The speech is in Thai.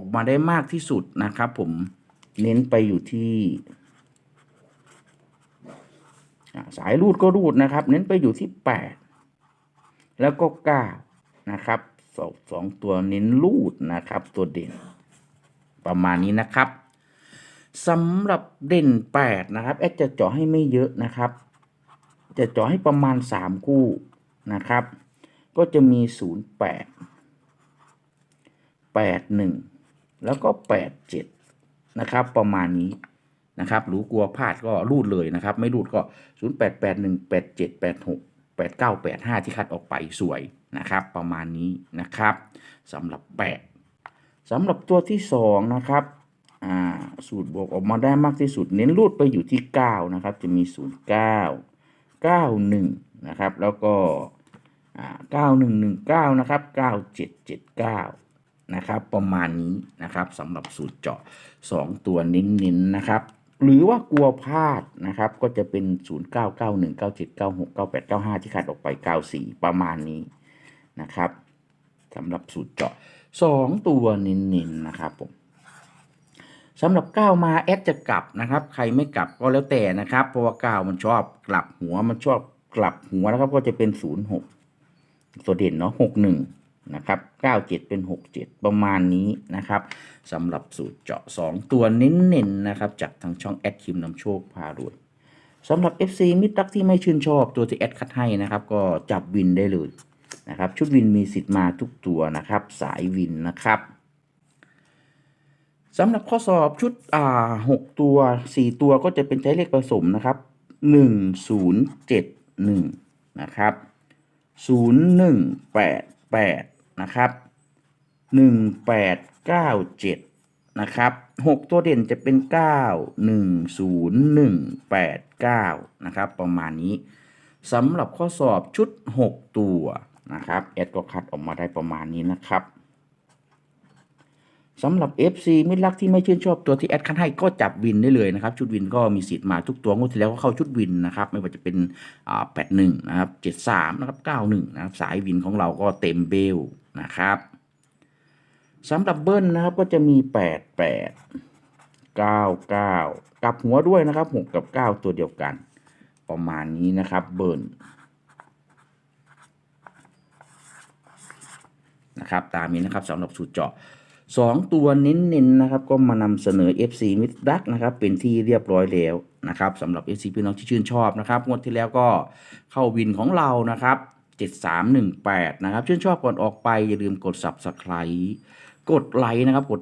อกมาได้มากที่สุดนะครับผมเน้นไปอยู่ที่สายรูดก็รูดนะครับ เน้นไปอยู่ที่แปดแล้วก็เก้านะครับสองสองตัวเน้นรูดนะครับ ตัวเด่นประมาณนี้นะครับสำหรับเด่นแปดนะครับแอดจะเจาะให้ไม่เยอะนะครับ จะเจาะให้ประมาณสามคู่นะครับ ก็จะมีศูนย์แปด แล้วก็แปดเจ็ดนะครับ ประมาณนี้นะครับหรือกลัวพลาดก็รูดเลยนะครับ ไม่รูดก็ศูนย์แปดแปดหนึ่งแปดเจ็ดแปดหกแปดเก้าแปดห้าที่คัดออกไปสวยนะครับ ประมาณนี้นะครับสำหรับแปดสำหรับตัวที่สองนะครับสูตรบวกออกมาได้มากที่สุด เน้นรูดไปอยู่ที่ 9 นะครับ จะมี 0 9 91 นะครับ แล้วก็ 9119 นะครับ 9779 นะครับประมาณนี้นะครับสำหรับสูตรเจาะ 2 ตัวเน้นๆนะครับหรือว่ากลัวพลาดนะครับก็จะเป็น 0 9 9 1 9 7 9 6 9 8 9 5 ที่ขาดออกไป 94 ประมาณนี้นะครับสำหรับสูตรเจาะ 2 ตัวเน้นๆนะครับผมสำหรับก้าวมาแอดจะกลับนะครับ ใครไม่กลับก็แล้วแต่นะครับ เพราะว่าก้าวมันชอบกลับหัวมันชอบกลับหัวนะครับก็จะเป็น 06ตัวเด่นเนาะ61 นะครับ97 เป็น 67 ประมาณนี้นะครับสำหรับสูตรเจาะ 2 ตัวเน้นๆนะครับ จากทางช่องแอดคิมนำโชคพารวยสำหรับ FC มิตรรักที่ไม่ชื่นชอบตัวที่แอดคัดให้นะครับ ก็จับวินได้เลยนะครับ ชุดวินมีสิทธิ์มาทุกตัวนะครับ สายวินนะครับสำหรับข้อสอบชุดอ่า6ตัว4ตัวก็จะเป็นใช้เลขผสมนะครับ1071นะครับศูนย์หนึ่งแปด แปดนะครับหนึ่งแปดเก้าเจ็ดนะครับหกตัวเด่นจะเป็นเก้าหนึ่งศูนย์หนึ่งแปดเก้านะครับ ประมาณนี้สำหรับข้อสอบชุดหกตัวนะครับแอดก็คัดออกมาได้ประมาณนี้นะครับ สำหรับ FC มิตรรักที่ไม่ชื่นชอบตัวที่แอดคัดให้ก็จับวินได้เลยนะครับ ชุดวินก็มีสิทธิ์มาทุกตัวงวดที่แล้วก็เข้าชุดวินนะครับ ไม่ว่าจะเป็นอ่า81นะครับ73นะครับ91นะครับสายวินของเราก็เต็มเบลนะครับสำหรับเบิ้ลนะครับก็จะมี88 99กลับหัวด้วยนะครับ6กับ9ตัวเดียวกัน ประมาณนี้นะครับเบิ้ลนะครับตามนี้นะครับสำหรับสูตรเจาะ 2 ตัวเน้นๆนะครับก็มานำเสนอ FC มิดดักนะครับเป็นที่เรียบร้อยแล้วนะครับสำหรับ FC พี่น้องที่ชื่นชอบนะครับงวดที่แล้วก็เข้าวินของเรานะครับ 7318 นะครับ ชื่นชอบก่อนออกไปอย่าลืมกด Subscribe กดไลค์นะครับกด